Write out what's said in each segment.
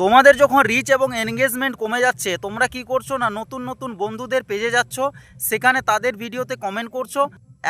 তোমাদের যখন রিচ এবং এনগেজমেন্ট কমে যাচ্ছে, তোমরা কি করছ না, নতুন নতুন বন্ধুদের পেজে যাচ্ছ, সেখানে তাদের ভিডিওতে কমেন্ট করছ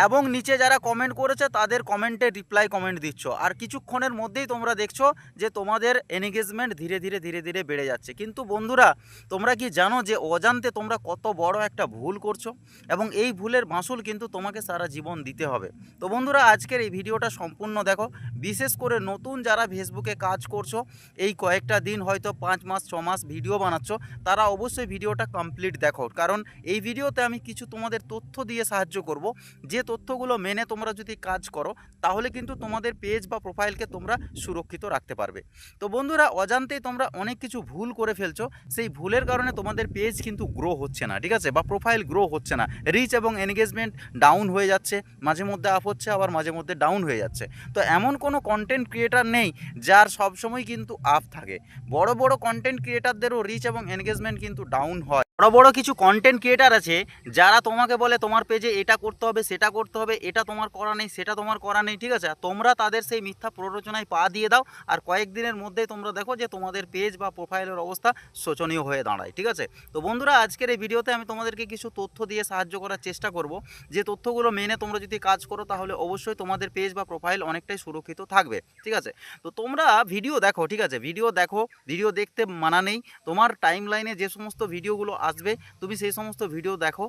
এবং নিচে যারা কমেন্ট করেছে, তাদের কমেন্টে রিপ্লাই কমেন্ট দিচ্ছ। আর কিছুক্ষণের মধ্যেই তোমরা দেখছ যে তোমাদের এনগেজমেন্ট ধীরে ধীরে ধীরে ধীরে বেড়ে যাচ্ছে। কিন্তু বন্ধুরা, তোমরা কি জানো যে অজান্তে তোমরা কত বড় একটা ভুল করছ? এবং এই ভুলের মাসুল কিন্তু তোমাকে সারা জীবন দিতে হবে। তো বন্ধুরা, আজকের এই ভিডিওটা সম্পূর্ণ দেখো। বিশেষ করে নতুন যারা ফেসবুকে কাজ করছ, এই কয়েকটা দিন হয়তো পাঁচ মাস, ছ মাস ভিডিও বানাচ্ছ, তারা অবশ্যই ভিডিওটা কমপ্লিট দেখো। কারণ এই ভিডিওতে আমি কিছু তোমাদের তথ্য দিয়ে সাহায্য করব। যে তথ্যগুলো মেনে তোমরা যদি কাজ করো, তাহলে কিন্তু তোমাদের পেজ বা প্রোফাইলকে তোমরা সুরক্ষিত রাখতে পারবে। তো বন্ধুরা, অজান্তেই তোমরা অনেক কিছু ভুল করে ফেলছো, সেই ভুলের কারণে তোমাদের পেজ কিন্তু গ্রো হচ্ছে না, ঠিক আছে? বা প্রোফাইল গ্রো হচ্ছে না। রিচ এবং এনগেজমেন্ট ডাউন হয়ে যাচ্ছে, মাঝে মধ্যে আপ হচ্ছে, আবার মাঝে মধ্যে ডাউন হয়ে যাচ্ছে। তো এমন কোনো কন্টেন্ট ক্রিয়েটার নেই, যার সবসময় কিন্তু আপ থাকে। বড় বড় কন্টেন্ট ক্রিয়েটারদেরও রিচ এবং এনগেজমেন্ট কিন্তু ডাউন হয়। বড় বড় কিছু কন্টেন্ট ক্রিয়েটার আছে, যারা তোমাকে বলে তোমার পেজে এটা করতে হবে, সেটা করতে হবে, এটা তোমার করা নেই, সেটা তোমার করা নেই, ঠিক আছে? তোমরা তাদের সেই মিথ্যা প্ররোচনায় পা দিয়ে দাও, আর কয়েকদিনের মধ্যেই তোমরা দেখো যে তোমাদের পেজ বা প্রোফাইলের অবস্থা শোচনীয় হয়ে দাঁড়ায়, ঠিক আছে? তো বন্ধুরা, আজকের এই ভিডিওতে আমি তোমাদেরকে কিছু তথ্য দিয়ে সাহায্য করার চেষ্টা করব। যে তথ্যগুলো মেনে তোমরা যদি কাজ করো, তাহলে অবশ্যই তোমাদের পেজ বা প্রোফাইল অনেকটাই সুরক্ষিত থাকবে, ঠিক আছে? তো তোমরা ভিডিও দেখো, ঠিক আছে? ভিডিও দেখো ভিডিও দেখতে মানা নেই। তোমার টাইম লাইনে যে সমস্ত ভিডিওগুলো আসবে। তুমি সেই সমস্ত ভিডিও দেখো।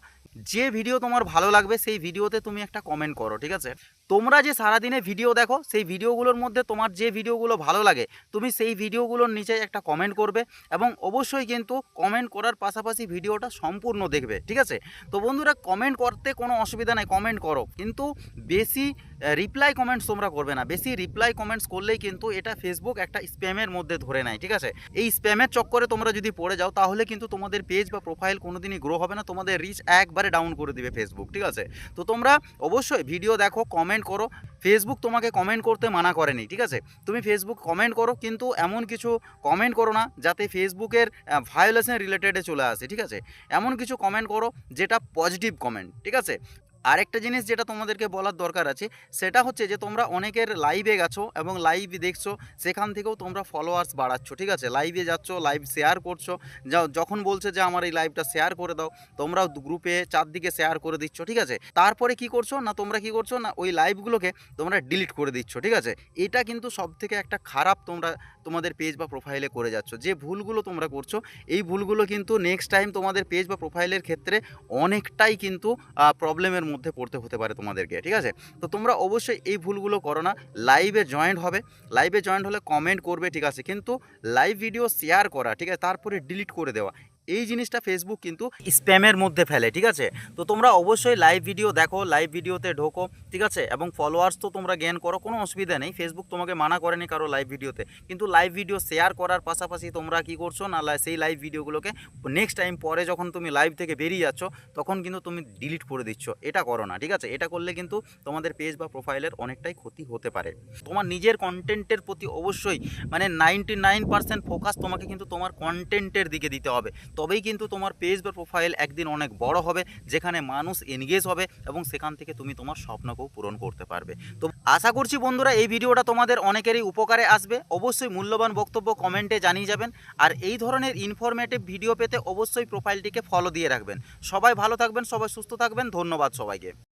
যে ভিডিও তোমার ভালো লাগবে, সেই ভিডিওতে তুমি একটা কমেন্ট করো, ঠিক আছে? তোমরা যে সারাদিনে ভিডিও দেখো, সেই ভিডিওগুলোর মধ্যে তোমার যে ভিডিওগুলো ভালো লাগে, তুমি সেই ভিডিওগুলোর নিচে একটা কমেন্ট করবে এবং অবশ্যই কিন্তু কমেন্ট করার পাশাপাশি ভিডিওটা সম্পূর্ণ দেখবে, ঠিক আছে? তো বন্ধুরা কমেন্ট করতে কোনো অসুবিধা নাই কমেন্ট করো। কিন্তু বেশি রিপ্লাই কমেন্টস তোমরা করবে না। বেশি রিপ্লাই কমেন্টস করলেই কিন্তু এটা ফেসবুক একটা স্প্যামের মধ্যে ধরে নেয়, ঠিক আছে? এই স্প্যামের চক্করে তোমরা যদি পড়ে যাও, তাহলে কিন্তু তোমাদের পেজ বা প্রোফাইল কোনোদিনই গ্রো হবে না। তোমাদের রিচ একবারে ডাউন করে দিবে ফেসবুক ঠিক আছে? তো তোমরা অবশ্যই ভিডিও দেখো কমেন্ট করো। ফেসবুক তোমাকে কমেন্ট করতে মানা করেনি, ঠিক আছে? তুমি ফেসবুক কমেন্ট করো, কিন্তু এমন কিছু কমেন্ট করো না যাতে ফেসবুকের ভায়োলেশন রিলেটেডে চলে আসে, ঠিক আছে? এমন কিছু কমেন্ট করো যেটা পজিটিভ কমেন্ট ঠিক আছে? আরেকটা জিনিস যেটা তোমাদেরকে বলার দরকার আছে, সেটা হচ্ছে যে তোমরা অনেকের লাইভে গেছো এবং লাইভ দেখছ, সেখান থেকেও তোমরা ফলোয়ার্স বাড়াচ্ছ, ঠিক আছে? লাইভে যাচ্ছ লাইভ শেয়ার করছ, যা- যখন বলছে যে আমার এই লাইভটা শেয়ার করে দাও, তোমরাও গ্রুপে চারদিকে শেয়ার করে দিচ্ছ, ঠিক আছে? তারপরে কি করছ না তোমরা কি করছ না ওই লাইভগুলোকে তোমরা ডিলিট করে দিচ্ছ, ঠিক আছে? এটা কিন্তু সব থেকে একটা খারাপ তোমরা তোমাদের পেজ বা প্রোফাইলে করে যাচ্ছ। যে ভুলগুলো তোমরা করছ, এই ভুলগুলো কিন্তু নেক্সট টাইম তোমাদের পেজ বা প্রোফাইলের ক্ষেত্রে অনেকটাই কিন্তু প্রবলেমের মধ্যে পড়তে হতে পারে তোমাদেরকে, ঠিক আছে? তো তোমরা অবশ্যই এই ভুলগুলো করো না। লাইভে জয়েন্ট হবে। লাইভে জয়েন্ট হলে কমেন্ট করবে, ঠিক আছে? কিন্তু লাইভ ভিডিও শেয়ার করা, ঠিক আছে? তারপরে ডিলিট করে দেওয়া। এই জিনিসটা ফেসবুক কিন্তু স্প্যামের মধ্যে ফেলে, ঠিক আছে? তো তোমরা অবশ্যই লাইভ ভিডিও দেখো লাইভ ভিডিওতে ঢোকো, ঠিক আছে? এবং ফলোয়ার্স তো তোমরা গেন করো, কোনো অসুবিধা নেই। ফেসবুক তোমাকে মানা করেনি কারও লাইভ ভিডিওতে কিন্তু লাইভ ভিডিও শেয়ার করার পাশাপাশি তোমরা কি করছ না সেই লাইভ ভিডিওগুলোকে নেক্সট টাইম পরে যখন তুমি লাইভ থেকে বেরিয়ে যাচ্ছ, তখন কিন্তু তুমি ডিলিট করে দিচ্ছ। এটা করো না, ঠিক আছে? এটা করলে কিন্তু তোমাদের পেজ বা প্রোফাইলের অনেকটাই ক্ষতি হতে পারে। তোমার নিজের কন্টেন্টের প্রতি অবশ্যই মানে নাইনটি ফোকাস তোমাকে কিন্তু তোমার কন্টেন্টের দিকে দিতে হবে। তবেই কিন্তু তোমার পেজ বা প্রোফাইল একদিন অনেক বড় হবে, যেখানে মানুষ এনগেজ হবে এবং সেখান থেকে তুমি তোমার স্বপ্নকেও পূরণ করতে পারবে। তো আশা করছি বন্ধুরা এই ভিডিওটা তোমাদের অনেকেরই উপকারে আসবে। অবশ্যই মূল্যবান বক্তব্য কমেন্টে জানিয়ে যাবেন। আর এই ধরনের ইনফরমেটিভ ভিডিও পেতে অবশ্যই প্রোফাইলটিকে ফলো দিয়ে রাখবেন। সবাই ভালো থাকবেন, সবাই সুস্থ থাকবেন। ধন্যবাদ সবাইকে।